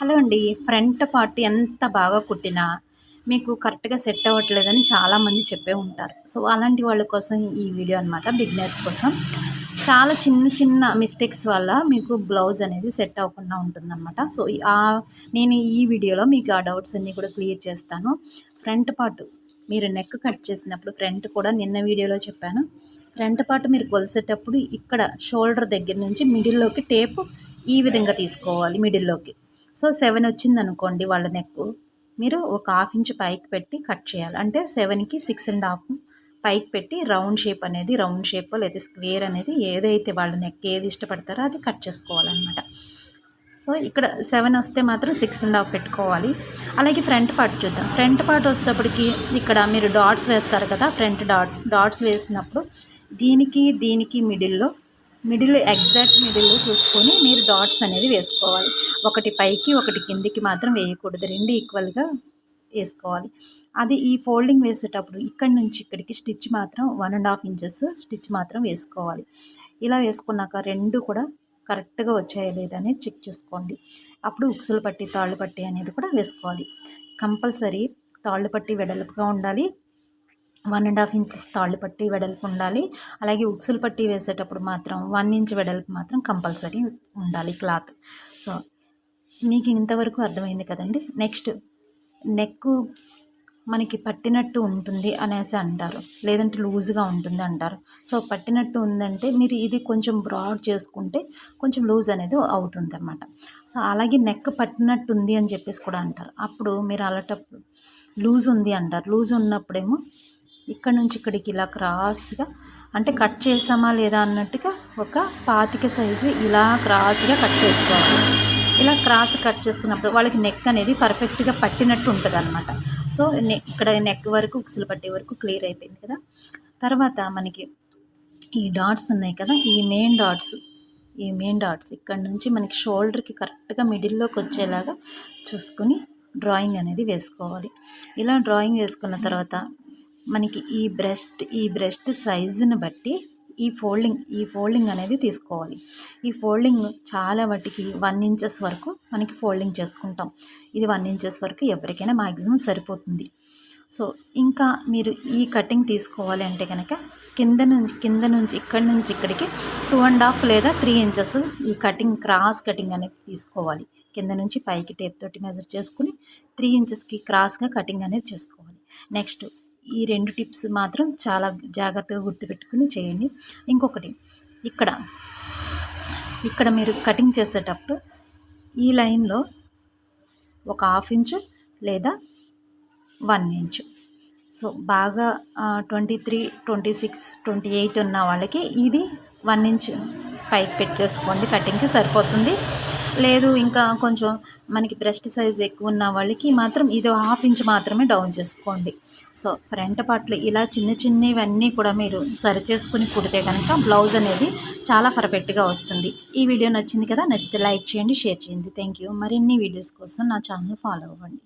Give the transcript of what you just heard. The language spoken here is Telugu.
హలో అండి. ఫ్రంట్ పార్ట్ ఎంత బాగా కుట్టినా మీకు కరెక్ట్గా సెట్ అవ్వట్లేదని చాలామంది చెప్పే ఉంటారు. సో అలాంటి వాళ్ళ కోసం ఈ వీడియో అనమాట బిగ్నెస్ కోసం. చాలా చిన్న చిన్న మిస్టేక్స్ వల్ల మీకు బ్లౌజ్ అనేది సెట్ అవ్వకుండా ఉంటుందన్నమాట. సో ఆ నేను ఈ వీడియోలో మీకు ఆ డౌట్స్ అన్నీ కూడా క్లియర్ చేస్తాను. ఫ్రంట్ పార్ట్ మీరు నెక్ కట్ చేసినప్పుడు ఫ్రంట్ కూడా నిన్న వీడియోలో చెప్పాను. ఫ్రంట్ పార్ట్ మీరు కొలిసేటప్పుడు ఇక్కడ షోల్డర్ దగ్గర నుంచి మిడిల్లోకి టేపు ఈ విధంగా తీసుకోవాలి మిడిల్లోకి. సో సెవెన్ వచ్చింది అనుకోండి వాళ్ళ నెక్ మీరు ఒక హాఫ్ ఇంచ్ పైకి పెట్టి కట్ చేయాలి. అంటే సెవెన్కి సిక్స్ అండ్ హాఫ్ పైకి పెట్టి రౌండ్ షేప్ అనేది రౌండ్ షేప్ లేదా స్క్వేర్ అనేది ఏదైతే వాళ్ళ నెక్ ఏది ఇష్టపడతారో అది కట్ చేసుకోవాలన్నమాట. సో ఇక్కడ సెవెన్ వస్తే మాత్రం సిక్స్ అండ్ హాఫ్ పెట్టుకోవాలి. అలాగే ఫ్రంట్ పార్ట్ చూద్దాం. ఫ్రంట్ పార్ట్ వచ్చేటప్పటికి ఇక్కడ మీరు డాట్స్ వేస్తారు కదా ఫ్రంట్ డాట్ డాట్స్ వేసినప్పుడు దీనికి దీనికి మిడిల్లో మిడిల్ ఎగ్జాక్ట్ మిడిల్ చూసుకొని మీరు డాట్స్ అనేది వేసుకోవాలి. ఒకటి పైకి ఒకటి కిందికి మాత్రం వేయకూడదు. రెండు ఈక్వల్గా వేసుకోవాలి. అది ఈ ఫోల్డింగ్ వేసేటప్పుడు ఇక్కడి నుంచి ఇక్కడికి స్టిచ్ మాత్రం one and half inches stitch మాత్రం వేసుకోవాలి. ఇలా వేసుకున్నాక రెండు కూడా కరెక్ట్గా వచ్చాయా లేదని చెక్ చేసుకోండి. అప్పుడు ఉక్సులు పట్టి తాళ్ళు పట్టి అనేది కూడా వేసుకోవాలి. కంపల్సరీ తాళ్ళు పట్టి వెడల్పుగా ఉండాలి. వన్ అండ్ హాఫ్ ఇంచెస్ తాళ్ళు పట్టి వెడల్పు ఉండాలి. అలాగే ఉక్సులు పట్టి వేసేటప్పుడు మాత్రం వన్ ఇంచ్ వెడల్పు మాత్రం కంపల్సరీ ఉండాలి క్లాత్. సో మీకు ఇంతవరకు అర్థమైంది కదండి? నెక్స్ట్ నెక్ మనకి పట్టినట్టు ఉంటుంది అనేసి అంటారు. లేదంటే లూజ్గా ఉంటుంది అంటారు. సో పట్టినట్టు ఉందంటే మీరు ఇది కొంచెం బ్రాడ్ చేసుకుంటే కొంచెం లూజ్ అనేది అవుతుంది అనమాట సో అలాగే నెక్ పట్టినట్టు ఉంది అని చెప్పేసి కూడా అంటారు. అప్పుడు మీరు అలాంటప్పుడు లూజ్ ఉంది అంటారు. లూజ్ ఉన్నప్పుడేమో ఇక్కడ నుంచి ఇక్కడికి ఇలా క్రాస్గా అంటే కట్ చేసామా లేదా అన్నట్టుగా ఒక పాతిక సైజు ఇలా క్రాస్గా కట్ చేసుకోవాలి. ఇలా క్రాస్ కట్ చేసుకున్నప్పుడు వాళ్ళకి నెక్ అనేది పర్ఫెక్ట్గా పట్టినట్టు ఉంటుంది అనమాట సో ఇక్కడ నెక్ వరకు ఉక్సులు పట్టే వరకు క్లియర్ అయిపోయింది కదా. తర్వాత మనకి ఈ డాట్స్ ఉన్నాయి కదా ఈ మెయిన్ డాట్స్. ఈ మెయిన్ డాట్స్ ఇక్కడ నుంచి మనకి షోల్డర్కి కరెక్ట్గా మిడిల్లోకి వచ్చేలాగా చూసుకొని డ్రాయింగ్ అనేది వేసుకోవాలి. ఇలా డ్రాయింగ్ వేసుకున్న తర్వాత మనకి ఈ బ్రెస్ట్ ఈ బ్రెస్ట్ సైజుని బట్టి ఈ ఫోల్డింగ్ ఈ ఫోల్డింగ్ అనేది తీసుకోవాలి. ఈ ఫోల్డింగ్ చాలా వాటికి వన్ ఇంచెస్ వరకు మనకి ఫోల్డింగ్ చేసుకుంటాం. ఇది వన్ ఇంచెస్ వరకు ఎవరికైనా మ్యాక్సిమం సరిపోతుంది. సో ఇంకా మీరు ఈ కటింగ్ తీసుకోవాలి అంటే కనుక కింద నుంచి కింద నుంచి ఇక్కడి నుంచి ఇక్కడికి టూ అండ్ హాఫ్ లేదా త్రీ ఇంచెస్ ఈ కటింగ్ క్రాస్ కటింగ్ అనేది తీసుకోవాలి. కింద నుంచి పైకి టేప్ తోటి మెజర్ చేసుకుని త్రీ ఇంచెస్కి క్రాస్గా కటింగ్ అనేది చేసుకోవాలి. నెక్స్ట్ ఈ రెండు టిప్స్ మాత్రం చాలా జాగ్రత్తగా గుర్తుపెట్టుకుని చేయండి. ఇంకొకటి ఇక్కడ ఇక్కడ మీరు కటింగ్ చేసేటప్పుడు ఈ లైన్లో ఒక హాఫ్ ఇంచు లేదా వన్ ఇంచు. సో బాగా twenty three twenty six twenty eight ఉన్న వాళ్ళకి ఇది వన్ ఇంచ్ పైకి పెట్టేసుకోండి కటింగ్కి సరిపోతుంది. లేదు ఇంకా కొంచెం మనకి బ్రెస్ట్ సైజ్ ఎక్కువ ఉన్న వాళ్ళకి మాత్రం ఇది హాఫ్ ఇంచ్ మాత్రమే డౌన్ చేసుకోండి. సో ఫ్రంట్ పార్ట్లు ఇలా చిన్న చిన్నవన్నీ కూడా మీరు సరి చేసుకుని కుడితే కనుక బ్లౌజ్ అనేది చాలా పర్ఫెక్ట్గా వస్తుంది. ఈ వీడియో నచ్చింది కదా నచ్చితే లైక్ చేయండి షేర్ చేయండి. Thank you. మరిన్ని వీడియోస్ కోసం నా ఛానల్ ఫాలో అవ్వండి.